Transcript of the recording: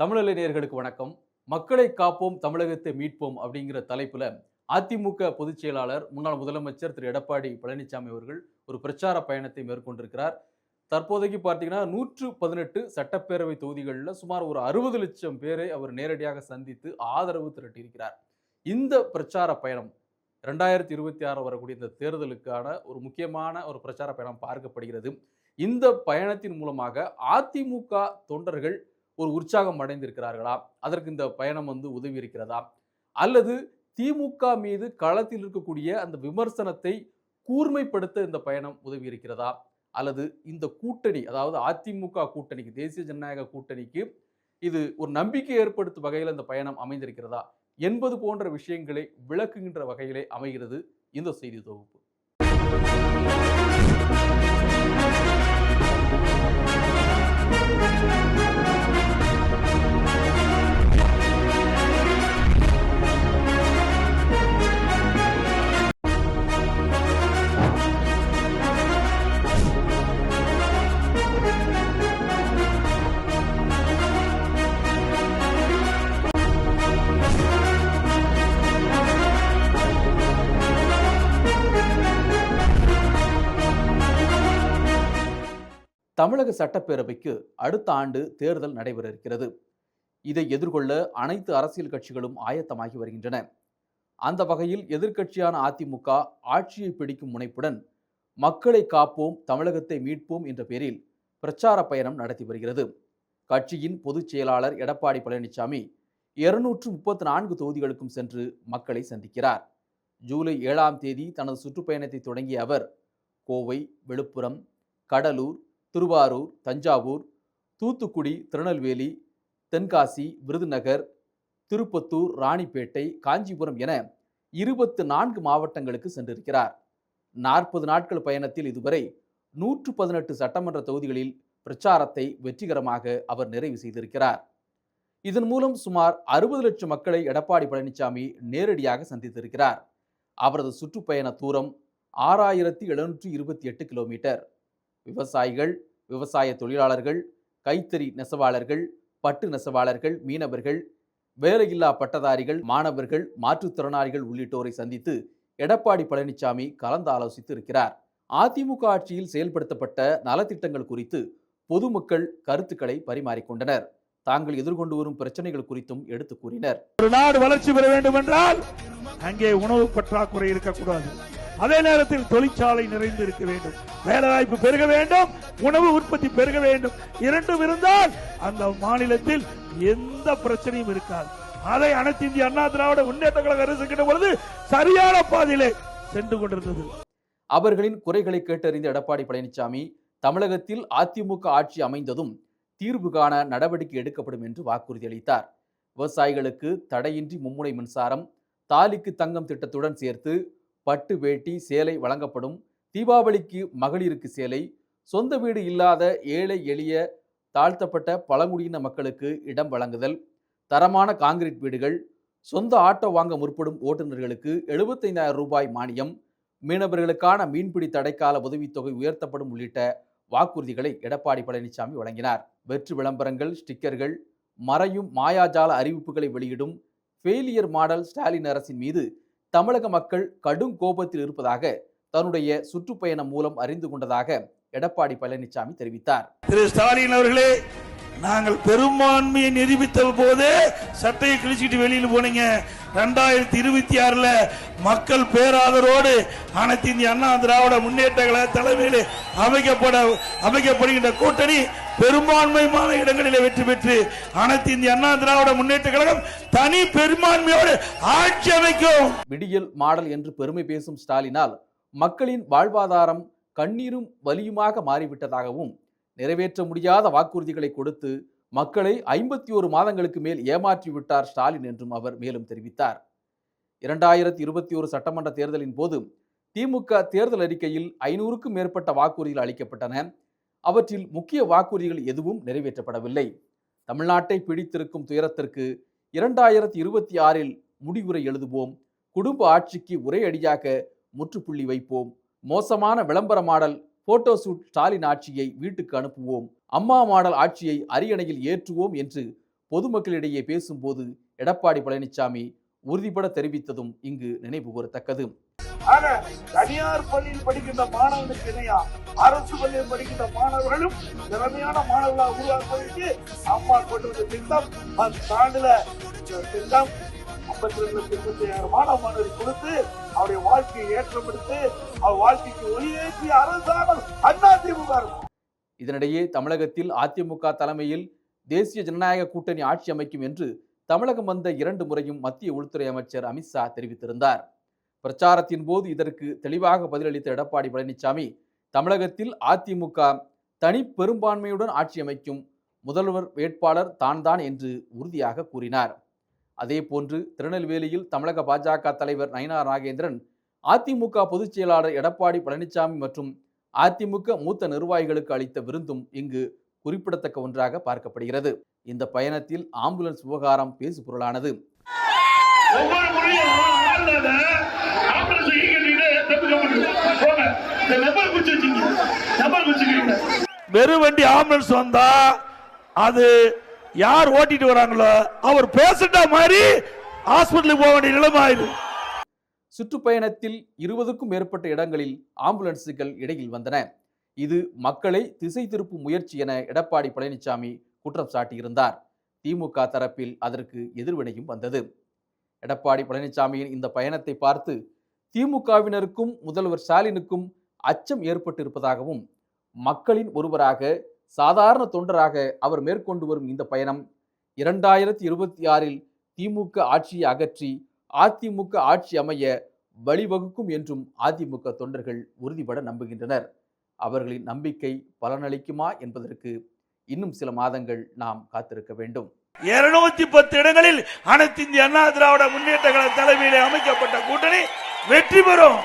தமிழலை வணக்கம். மக்களை காப்போம் தமிழகத்தை மீட்போம் அப்படிங்கிற தலைப்பில் அதிமுக பொதுச் செயலாளர் முன்னாள் முதலமைச்சர் திரு. எடப்பாடி பழனிசாமி அவர்கள் ஒரு பிரச்சார பயணத்தை மேற்கொண்டிருக்கிறார். தற்போதைக்கு பார்த்தீங்கன்னா நூற்று பதினெட்டு சட்டப்பேரவை தொகுதிகளில் சுமார் ஒரு அறுபது லட்சம் பேரை அவர் நேரடியாக சந்தித்து ஆதரவு திரட்டியிருக்கிறார். இந்த பிரச்சார பயணம் ரெண்டாயிரத்தி இருபத்தி ஆறு வரக்கூடிய இந்த தேர்தலுக்கான ஒரு முக்கியமான ஒரு பிரச்சார பயணம் பார்க்கப்படுகிறது. இந்த பயணத்தின் மூலமாக அதிமுக தொண்டர்கள் ஒரு உற்சாகம் அடைந்திருக்கிறார்களா? அதற்கு இந்த பயணம் வந்து உதவி இருக்கிறதா அல்லது திமுக மீது களத்தில் இருக்கக்கூடிய அந்த விமர்சனத்தை கூர்மைப்படுத்த இந்த பயணம் உதவி இருக்கிறதா அல்லது இந்த கூட்டணி அதாவது அதிமுக கூட்டணிக்கு தேசிய ஜனநாயக கூட்டணிக்கு இது ஒரு நம்பிக்கை ஏற்படுத்தும் வகையில் இந்த பயணம் அமைந்திருக்கிறதா? என்பது போன்ற விஷயங்களை விளக்குகின்ற வகையிலே அமைகிறது இந்த செய்தி தொகுப்பு. தமிழக சட்டப்பேரவைக்கு அடுத்த ஆண்டு தேர்தல் நடைபெற இருக்கிறது இதை எதிர்கொள்ள அனைத்து அரசியல் கட்சிகளும் ஆயத்தமாகி வருகின்றன. அந்த வகையில் எதிர்க்கட்சியான அதிமுக ஆட்சியை பிடிக்கும் முனைப்புடன் மக்களை காப்போம் தமிழகத்தை மீட்போம் என்ற பெயரில் பிரச்சார பயணம் நடத்தி வருகிறது. கட்சியின் பொதுச் செயலாளர் எடப்பாடி பழனிசாமி இருநூற்று முப்பத்தி நான்கு தொகுதிகளுக்கும் சென்று மக்களை சந்திக்கிறார். ஜூலை ஏழாம் தேதி தனது சுற்றுப்பயணத்தை தொடங்கிய அவர் கோவை விழுப்புரம் கடலூர் திருவாரூர் தஞ்சாவூர் தூத்துக்குடி திருநெல்வேலி தென்காசி விருதுநகர் திருப்பத்தூர் ராணிப்பேட்டை காஞ்சிபுரம் என இருபத்து நான்கு மாவட்டங்களுக்கு சென்றிருக்கிறார். நாற்பது நாட்கள் பயணத்தில் இதுவரை நூற்று பதினெட்டு சட்டமன்ற தொகுதிகளில் பிரச்சாரத்தை வெற்றிகரமாக அவர் நிறைவு செய்திருக்கிறார். இதன் மூலம் சுமார் அறுபது லட்சம் மக்களை எடப்பாடி பழனிசாமி நேரடியாக சந்தித்திருக்கிறார். அவரது சுற்றுப்பயண தூரம் ஆறாயிரத்தி எழுநூற்றி இருபத்தி எட்டு கிலோமீட்டர். விவசாயிகள் விவசாய தொழிலாளர்கள் கைத்தறி நெசவாளர்கள் பட்டு நெசவாளர்கள் மீனவர்கள் வேலையில்லா பட்டதாரிகள் மாணவர்கள் மாற்றுத்திறனாளிகள் உள்ளிட்டோரை சந்தித்து எடப்பாடி பழனிசாமி கலந்து ஆலோசித்து இருக்கிறார் அதிமுக ஆட்சியில் செயல்படுத்தப்பட்ட நலத்திட்டங்கள் குறித்து பொதுமக்கள் கருத்துக்களை பரிமாறிக்கொண்டனர். தாங்கள் எதிர்கொண்டு வரும் பிரச்சனைகள் குறித்தும் எடுத்து கூறினர். ஒரு நாடு வளர்ச்சி பெற வேண்டும் என்றால் அங்கே உணவு பற்றாக்குறை இருக்கக்கூடாது. அதே நேரத்தில் தொழிற்சாலை நிறைந்து இருக்க வேண்டும். வேலைவாய்ப்பு பெருக வேண்டும். உணவு உற்பத்தி பெருக வேண்டும். இரண்டும் இருந்தால் அந்த மாநிலத்தில் எந்த பிரச்சனையும் இருக்காது. அதை அனைத்து இந்திய அண்ணா திராவிட முன்னேற்ற கழக அரசு கிட்ட பொழுது சரியான பாதையிலே சென்று கொண்டிருந்தது. அவர்களின் குறைகளை கேட்டறிந்த எடப்பாடி பழனிசாமி தமிழகத்தில் அதிமுக ஆட்சி அமைந்ததும் தீர்வு காண நடவடிக்கை எடுக்கப்படும் என்று வாக்குறுதி அளித்தார். விவசாயிகளுக்கு தடையின்றி மும்முனை மின்சாரம் தாலிக்கு தங்கம் திட்டத்துடன் சேர்த்து பட்டு வேட்டி சேலை வழங்கப்படும். தீபாவளிக்கு மகளிருக்கு சேலை. சொந்த வீடு இல்லாத ஏழை எளிய தாழ்த்தப்பட்ட பழங்குடியின மக்களுக்கு இடம் வழங்குதல். தரமான காங்கிரீட் வீடுகள். சொந்த ஆட்டோ வாங்க முற்படும் ஓட்டுநர்களுக்கு எழுபத்தைந்தாயிரம் ரூபாய் மானியம். மீனவர்களுக்கான மீன்பிடி தடைக்கால உதவித்தொகை உயர்த்தப்படும் உள்ளிட்ட வாக்குறுதிகளை எடப்பாடி பழனிசாமி வழங்கினார். வெற்று விளம்பரங்கள் ஸ்டிக்கர்கள் மறையும் மாயாஜால அறிவிப்புகளை வெளியிடும் ஃபெயிலியர் மாடல் ஸ்டாலின் அரசின் மீது தமிழக மக்கள் கடும் கோபத்தில் இருப்பதாக தன்னுடைய சுற்றுப்பயணம் மூலம் அறிந்து கொண்டதாக எடப்பாடி பழனிசாமி தெரிவித்தார். திரு ஸ்டாலின் அவர்களே நாங்கள் பெரும்பான்மையை நிரூபித்த போது சட்டையை கிழிச்சிட்டு வெளியில் போனீங்க. ரெண்டாயிரத்தி இருபத்தி ஆறுல மக்கள் பேராதரோடு அனைத்து இந்திய அண்ணா திராவிட முன்னேற்ற கழக தலைமையில் அமைக்கப்பட அமைக்கப்படுகின்ற கூட்டணி பெரும்பான்மையான இடங்களிலே வெற்றி பெற்று அனைத்து இந்திய அண்ணா திராவிட முன்னேற்ற கழகம் தனி பெரும்பான்மையோடு ஆட்சி அமைக்கும். விடியல் மாடல் என்று பெருமை பேசும் ஸ்டாலினால் மக்களின் வாழ்வாதாரம் கண்ணீரும் வலியுமாக மாறிவிட்டதாகவும் நிறைவேற்ற முடியாத வாக்குறுதிகளை கொடுத்து மக்களை ஐம்பத்தி ஒரு மாதங்களுக்கு மேல் ஏமாற்றிவிட்டார் ஸ்டாலின் என்றும் அவர் மேலும் தெரிவித்தார். இரண்டாயிரத்தி இருபத்தி ஒரு சட்டமன்ற தேர்தலின் போது திமுக தேர்தல் அறிக்கையில் ஐநூறுக்கும் மேற்பட்ட வாக்குறுதிகள் அளிக்கப்பட்டன. அவற்றில் முக்கிய வாக்குறுதிகள் எதுவும் நிறைவேற்றப்படவில்லை. தமிழ்நாட்டை பிடித்திருக்கும் துயரத்திற்கு இரண்டாயிரத்தி இருபத்தி ஆறில் முடிவுரை எழுதுவோம். குடும்ப ஆட்சிக்கு ஒரே அடியாக முற்றுப்புள்ளி வைப்போம். மோசமான விளம்பர மாடல் போட்டோ ஷூட் ஸ்டாலின் ஆட்சியை வீட்டுக்கு அனுப்புவோம். அம்மா மாடல் ஆட்சியை அரியணையில் ஏற்றுவோம் என்று பொதுமக்களிடையே பேசும்போது எடப்பாடி பழனிசாமி உறுதிபட தெரிவித்ததும் இங்கு நினைவு கூறத்தக்கது. ஆக தனியார் பள்ளியில் படிக்கின்ற மாணவனுக்கு இணையா அரசு பள்ளியில் படிக்கின்ற மாணவர்களும் திறமையான மாணவர்களாக உருவாக்குவதற்கு அம்மா கொண்டு வந்த திட்டம் பத்தாண்டுல திட்டம் ஐம்பத்தி ரெண்டு லட்சம் இருபத்தி மாணவ கொடுத்து அவருடைய வாழ்க்கையை அவர் வாழ்க்கைக்கு ஒளியேற்றிய அரசாங்கம் அண்ணா திமுக இதனிடையே தமிழகத்தில் அதிமுக தலைமையில் தேசிய ஜனநாயக கூட்டணி ஆட்சி அமைக்கும் என்று தமிழகம் வந்த இரண்டு முறையும் மத்திய உள்துறை அமைச்சர் அமித்ஷா தெரிவித்திருந்தார். பிரச்சாரத்தின் போது இதற்கு தெளிவாக பதிலளித்த எடப்பாடி பழனிசாமி தமிழகத்தில் அதிமுக தனி பெரும்பான்மையுடன் ஆட்சி அமைக்கும் முதல்வர் வேட்பாளர் தான்தான் என்று உறுதியாக கூறினார். அதேபோன்று திருநெல்வேலியில் தமிழக பாஜக தலைவர் நயினா நாகேந்திரன் அதிமுக பொதுச் செயலாளர் எடப்பாடி பழனிசாமி மற்றும் அதிமுக மூத்த நிர்வாகிகளுக்கு அளித்த விருந்தும் இங்கு குறிப்பிடத்தக்க ஒன்றாக பார்க்கப்படுகிறது. இந்த பயணத்தில் ஆம்புலன்ஸ் விவகாரம் நம்பர் குறிச்சுக்கிறீங்க வெறும் வண்டி ஆம்புலன்ஸ் வந்தா அது யார் ஓட்டிட்டு வராங்களோ அவர் பேசிட்ட மாதிரி ஹாஸ்பிட்டலுக்கு போக வேண்டிய நிலைமை ஆயிடும் சுற்றுப்பயணத்தில் இருபதுக்கும் மேற்பட்ட இடங்களில் ஆம்புலன்ஸுகள் இடையில் வந்தன. இது மக்களை திசை திருப்பும் முயற்சி என எடப்பாடி பழனிசாமி குற்றம் சாட்டியிருந்தார். திமுக தரப்பில் அதற்கு எதிர்வினையும் வந்தது. எடப்பாடி பழனிசாமியின் இந்த பயணத்தை பார்த்து திமுகவினருக்கும் முதல்வர் ஸ்டாலினுக்கும் அச்சம் ஏற்பட்டிருப்பதாகவும் மக்களின் ஒருவராக சாதாரண தொண்டராக அவர் மேற்கொண்டு வரும் இந்த பயணம் இரண்டாயிரத்தி இருபத்தி ஆறில் திமுக ஆட்சியை அகற்றி அதிமுக ஆட்சி அமைய வழிவகுக்கும் என்றும் அதிமுக தொண்டர்கள் உறுதிபட நம்புகின்றனர். அவர்களின் நம்பிக்கை பலனளிக்குமா என்பதற்கு இன்னும் சில மாதங்கள் நாம் காத்திருக்க வேண்டும். இருநூத்தி பத்து இடங்களில் அனைத்து இந்திய அண்ணா திராவிட முன்னேற்ற கழக தலைமையிலே அமைக்கப்பட்ட கூட்டணி வெற்றி பெறும்.